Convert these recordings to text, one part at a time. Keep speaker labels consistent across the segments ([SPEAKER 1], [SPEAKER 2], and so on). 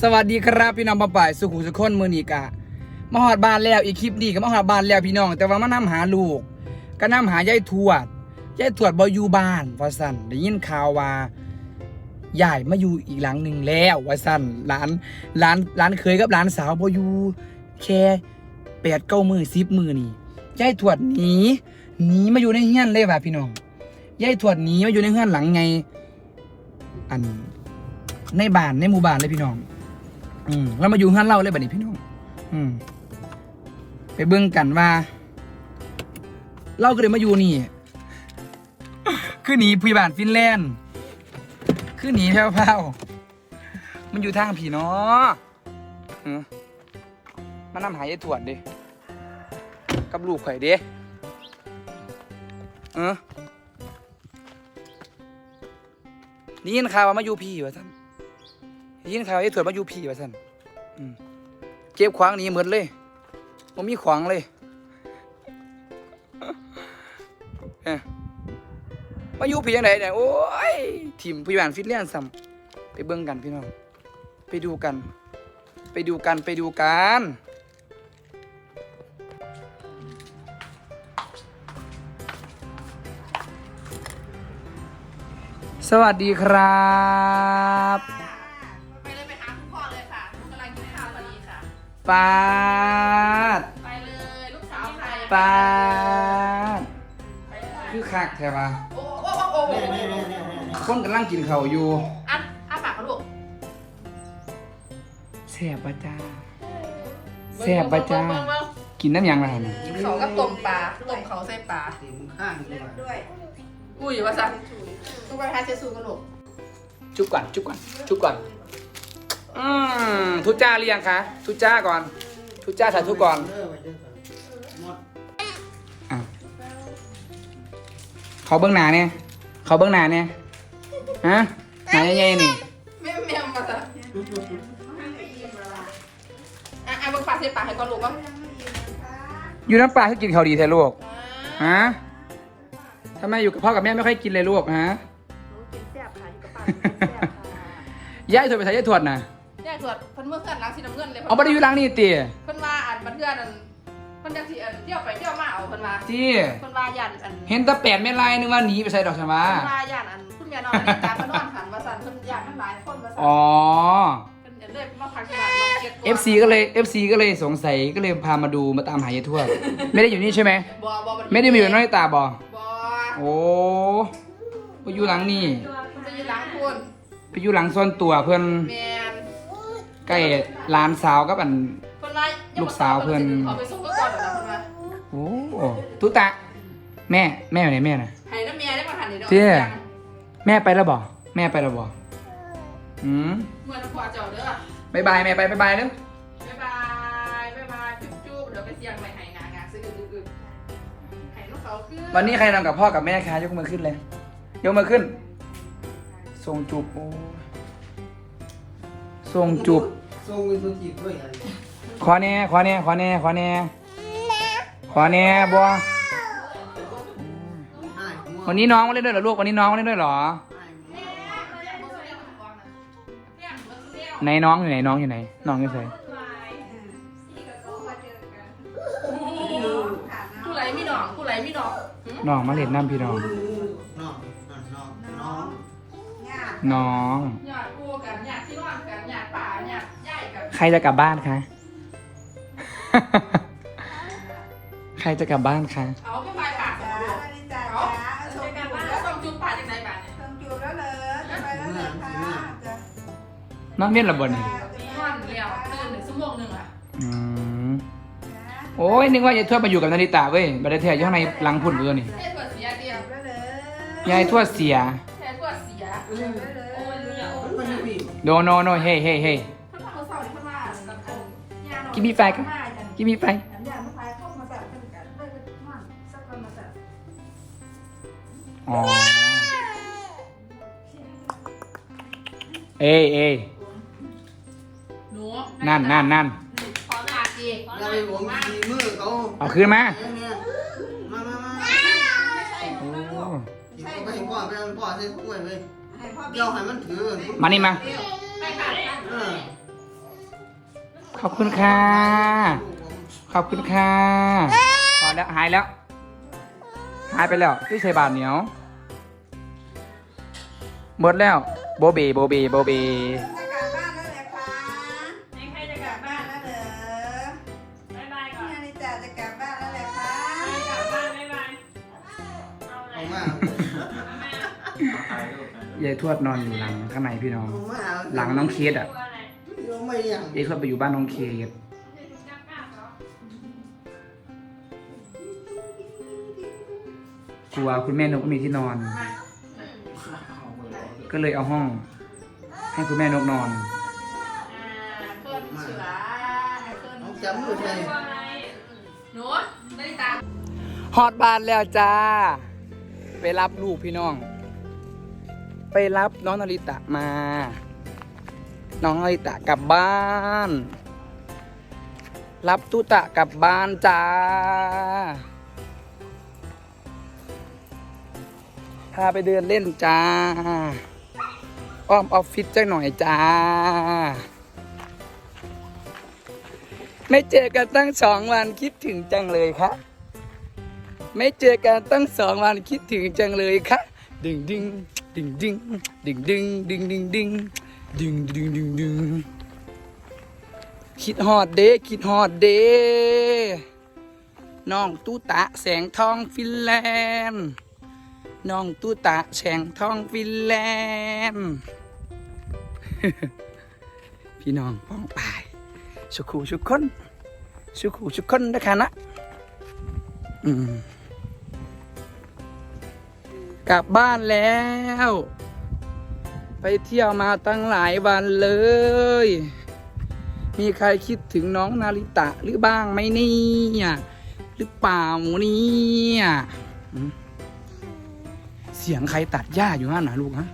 [SPEAKER 1] สวัสดีครับพี่น้องปะป่ายสุขุสุขคนมือนีกะมาหอดบ้านแล้วอีกคลิปนี้ก็มาหอดบ้านแล้วพี่น้อง แต่ว่ามานํหาลูก ก็นํหายายทวดยายทวดบอยู่บ้านวาสันได้ยินข่าวว่าย้ายมาอยู่อีกหลังหนึ่งแล้ววาสันหลานหลานหลานเคยกับหลานสาวบอยู่แค่แปดเก้ามือสิบมือนี่ยายทวดหนีหนีมาอยู่ในเฮือนเลยว่ะพี่น้องยายทวดหนีมาอยู่ในเฮือนหลังไงอันในบ้านในหมู่บ้านเลยพี่น้อง อืมเรามาอยู่เฮือนเล่าเลยบัดนี้พี่น้อง อืม ไปเบิ่งกันว่าเราก็เลยมาอยู่นี่ คือหนีผู้ใหญ่บ้านฟินแลนด์ คือหนีแพ้วๆมันอยู่ทางผีเนาะออมานำหายายถวดดิ กับลูกข่อยเด้เออนี่ยินข่าวว่ามาอยู่พี่วะท่าน ได้ยินข่าวไอ้ถวดมาอยู่พี่วะท่านอืมเก็บขวางหนี้หมดเลยผมมีขวางเลยเอ้ยมาอยู่พี่ยังไงเนี่ยโอ้ยทีมผู้ใหญ่บ้านฟิตเลียนซ้ำไปเบิ่งกันพี่น้อง ไปดูกัน ไปดูกันไปดูกันสวัสดีครับ
[SPEAKER 2] ปาดไปเลยลูกสาวใคร
[SPEAKER 1] ปาด
[SPEAKER 2] ไปเลย
[SPEAKER 1] คือคักแท้ปะ
[SPEAKER 2] โอ้โอ้โอ้โอ้โอ้
[SPEAKER 1] คนกำลังกินข้าวอยู่
[SPEAKER 2] อันอ้าปากเขาลูก
[SPEAKER 1] แซ่บปะจ้าแซ่บปะจ้า
[SPEAKER 2] เบิ่งเบิ่ง
[SPEAKER 1] กินน้ำยังไงนะ
[SPEAKER 2] เบิ่งเขาก็ต้มปลาต้มเขาใส่ปลา
[SPEAKER 3] เต็มข้างเลยว่ะ
[SPEAKER 2] ด้วยอุ้ยว่าซะลูกไปทานเชซูกันลูก
[SPEAKER 1] จุ๊บก่อนจุ๊บก่อนจุ๊บก่อน อืมทุจ้าเรียงคะทุจ้าก่อน ทุจ้าถ่ายทุกก่อน
[SPEAKER 3] เออไว้เด้อก่อนหมด
[SPEAKER 1] อะเขาเบื้องหน้าเนี่ยเขาเบื้องหน้าเนี่ยฮะหน้าใหญ่ๆนี่
[SPEAKER 2] แม่แม่มาซะอะอะเบิ่งปลาใส่ปลาให้ก่อนลูกว่า
[SPEAKER 1] อยู่น้ำปลาให้กินข้าวดีแท้ลูกฮะทำไมอยู่กับพ่อกับแม่ไม่ค่อยกินเลยลูกฮะ
[SPEAKER 2] กินแซ่บค่ะอยู่กับปลากินแซ่บค่ะ
[SPEAKER 1] ย้ายถวดไปใส่ย้ายถวดน่ะ
[SPEAKER 2] แยกตรวจเพิ่นเมื่อกันล้างสีน้ำเงินเลย
[SPEAKER 1] เอาไปได้อยู่หล้างนี่ตี
[SPEAKER 2] เพิ่นว่าอันบันเทือนอันเพิ่นจังสิอันเที่ยวไปเที่ยวมาเอาเพิ่นว่า
[SPEAKER 1] ที่
[SPEAKER 2] เพิ่นว่าย่านอัน
[SPEAKER 1] เห็นแตะแปดเม็ดลายนึกว่าหนีไปใส่ดอกชะมา
[SPEAKER 2] เพิ่นว่าย่านอันคุณแม่นอนนี่ตาเพิ่นนอนหันว่าซั่นเพิ่นย่านมันหลายคนว่าซั่น
[SPEAKER 1] อ๋อ
[SPEAKER 2] เพิ่นจะเลยมาพักที่บ้านมาเก็บตัว
[SPEAKER 1] FC ก็เลย FC ก็เลยสงสัยก็เลยพามาดูมาตามหายายทวด ไม่ได้อยู่นี่ใช่ไหม
[SPEAKER 2] บ่บ่
[SPEAKER 1] ไม่ได้มาอยู่น้อยตาบอ
[SPEAKER 2] บ่
[SPEAKER 1] โอ้ไปอยู่หลังนี่
[SPEAKER 2] เพิ่นไปอยู่หลังคุณ
[SPEAKER 1] ไปอยู่หลังซ่อนตัวเพื่อน
[SPEAKER 2] แม่น
[SPEAKER 1] ใกล้หลานสาวกับอัน
[SPEAKER 2] เพิ่นว่า
[SPEAKER 1] ลูกสาวเพิ่น
[SPEAKER 2] เขาไปส่งก็ก่อนแล้วนะเพิ่นว่า
[SPEAKER 1] โอ้ตุตะ แม่แม่อยู่ไหนแม่น่ะ
[SPEAKER 2] ให้น้ำเมียได้มาหันนี่เนาะ
[SPEAKER 1] เจ้แม่ไปแล้วบอแม่ไปแล้วบออืม
[SPEAKER 2] เมื่อน้ำพอเจ้าเด้อ บา
[SPEAKER 1] ยบายแม่ไปบายบายเด้อ
[SPEAKER 2] บ๊ายบายบ๊ายบายจุ๊บๆเดี๋ยวไปเสียงใหม่ให้งางาซื้ออึกๆให้ลูกเขาขึ้น
[SPEAKER 1] วันนี้ใครนำกับพ่อกับแม่คะยกมือขึ้นเลย ยกมือขึ้นส่งจูบโอ้ ส่งจูบ
[SPEAKER 3] ทรงมีตัวจีบด้วยอะไร
[SPEAKER 1] ขอแน่ขอแน่ขอแน่ขอแน่ขอแน่บัว
[SPEAKER 3] อ้ายหัว
[SPEAKER 1] วันนี้น้องมาเล่นด้วยเหรอลูกวันนี้น้องมาเล่นด้วยเหรอ
[SPEAKER 3] อ้ายหัว
[SPEAKER 1] ไหนน้องอยู่ไหนน้องอยู่ไหน น้องอยู่ไหน
[SPEAKER 2] ผู้ไรมีหนองผู้ไรมีหนองหึ
[SPEAKER 1] น้องมาเล่นน้ำพี่น้อง
[SPEAKER 3] น้องน้องน้อง
[SPEAKER 1] น้อง
[SPEAKER 2] ใหญ่กัน
[SPEAKER 1] ใครจะกลับบ้านคะ ใครจะกลับบ้านคะ
[SPEAKER 2] เอาไปปลายปากของลูกเอาเอาไปกันบ้านแล้วส่งจุ๊บป่าจากไหนบ้านเนี่ย
[SPEAKER 1] น้องเล่นระบนนี่
[SPEAKER 2] นอนเลี้ยวตื่นหนึ่งชั่วโมงหนึ่งอะ
[SPEAKER 1] อืมโอ้ยนึกว่ายายทวดมาอยู่กับนาริตาเว้ยบัดเทยอยู่ข้างในหลังพุ่นเบื่อนี่
[SPEAKER 2] เทปวดเสียเดียวยา
[SPEAKER 1] ยทวดเสีย
[SPEAKER 2] เทปวดเสียโอ้ยเลี้ยว
[SPEAKER 3] มันไม่มี
[SPEAKER 1] โนโนโนเฮ้เฮ้เฮ้ กินมีไฟกันกินมีไฟ
[SPEAKER 2] ยาไม่ไฟเข้ามาแบบเพิ่นกันเลยไปนอนสักคนมาแบบ
[SPEAKER 1] อ๋อเอ้ยเอ้ย
[SPEAKER 2] หนู
[SPEAKER 1] นั่นนั่นนั่น
[SPEAKER 2] ขอลาอีกขอ
[SPEAKER 3] อย่า
[SPEAKER 2] ลา
[SPEAKER 3] ไป
[SPEAKER 2] อี
[SPEAKER 3] หวง
[SPEAKER 2] กมา
[SPEAKER 3] ดีมือเขา
[SPEAKER 1] เอาคืนมา
[SPEAKER 3] เนี่ยมามามา
[SPEAKER 1] โอ้
[SPEAKER 3] กินเขาไปให้พ่อไปเอาพ่อใส่ถ้วยเลยเดี๋ยวให้มันถือ
[SPEAKER 1] มานี่มา
[SPEAKER 2] ไปค่ะ
[SPEAKER 3] เออ
[SPEAKER 1] ขอบคุณค่ะ ขอบคุณค่ะพอแล้วหายแล้ว หายไปแล้วที่ใส่บาทเหนียวหมดแล้วโบเบโบเบโบเบ
[SPEAKER 4] จะกลับบ้านแล้วเหรอคะ
[SPEAKER 2] ให้ใครจะ
[SPEAKER 4] จะ
[SPEAKER 2] ก
[SPEAKER 4] ก
[SPEAKER 2] ลั
[SPEAKER 4] ลั
[SPEAKER 2] บบบ้า
[SPEAKER 4] บ้านนแล้วเหรอ
[SPEAKER 2] บ๊ายบายก่อน
[SPEAKER 4] นาฬิตาจะกลับบ้านแล้วเหรอคะ
[SPEAKER 2] ให้กลับบ้านบ๊ายบายเอาอะไร
[SPEAKER 3] เอามา
[SPEAKER 2] เอาไหมอะ
[SPEAKER 1] ยายทวดนอนอยู่หลังข้างในพี่น้อง
[SPEAKER 3] เอามา
[SPEAKER 1] หลังน้องเคสอะ
[SPEAKER 2] ตัวอะไร
[SPEAKER 3] ไปเลี้
[SPEAKER 1] งเอ็กซ์าไปอยู่บ้านน้องเคส
[SPEAKER 2] กลั
[SPEAKER 1] วคุณแม่นกก็มีที่นอน ก็เลยเอาห้อง ให้คุณแม่นกนอนฮอตบ้านแล้วจ้า ไปรับลูกพี่น้อง ไปรับน้องนาริตะมา น้องนาริตะกลับบ้าน รับตุตะกลับบ้านจ้า พาไปเดินเล่นจ้า อ้อมออฟฟิศจักหน่อยจ้า ไม่เจอกันตั้งสองวันคิดถึงจังเลยค่ะ ไม่เจอกันตั้งสองวันคิดถึงจังเลยค่ะ ดึงดึงดึงดึงดึงดึงดึงดึง ดึงดึงดึงดึงคิดฮอดเด้คิดฮอดเด้น้องตู้ตะแสงทองฟินแลนด์น้องตู้ตะแสงทองฟินแลนด์พี่น้องป้องปายสุขูสุขคนสุขูสุขคนนะคะนะกลับบ้านแล้ว ไปเที่ยวมาตั้งหลายวันเลย มีใครคิดถึงน้องนาริตะหรือบ้างไหมเนี่ยหรือเปล่าเนี่ยอืมเสียงใครตัดหญ้าอยู่ฮะนะลูกฮะ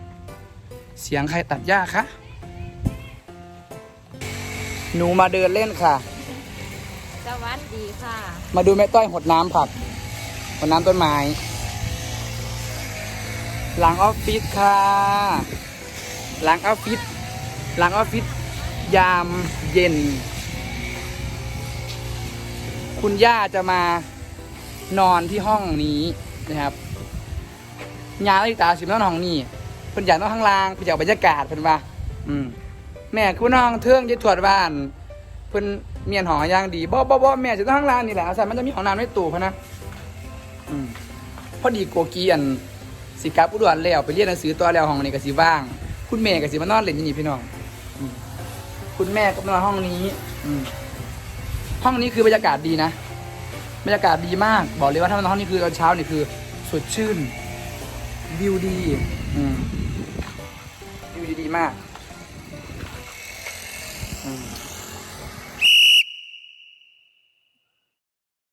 [SPEAKER 1] เสียงใครตัดหญ้าคะหนูมาเดินเล่นค่ะ
[SPEAKER 4] สวัสดีค่ะ
[SPEAKER 1] มาดูแม่ต้อยหดน้ำผักหดน้ำต้นไม้หลังออฟฟิศค่ะ หลังออฟฟิศหลังออฟฟิศยามเย็น คุณย่าจะมานอนที่ห้องนี้นะครับยาลิตาสิบนอนห้องนี้เพิ่นอยากนอนข้างล่างเพิ่นอยากบรรยากาศเพิ่นว่าอืมแม่คุณน้องเทื่องจะถวดบ้านเพิ่นเมียนหอย่างดีบ่บ่บ่แม่จะต้องข้างล่างนี่แหละอาศัยมันจะมีห้องน้ำในตู้พะนะอืมพอดีโกกีอันสิกับอุดรแล้วไปเรียนหนังสือตัวแล้วห้องนี้ก็สิว่าง คุณแม่ก็สิมานอนเล่นอยู่นี่พี่น้องอืมคุณแม่ก็มานอนห้องนี้อืมห้องนี้คือบรรยากาศดีนะ บรรยากาศดีมาก บอกเลยว่าถ้ามานอนห้องนี้คือตอนเช้านี่คือ สดชื่น วิวดี อืมวิวดีๆมาก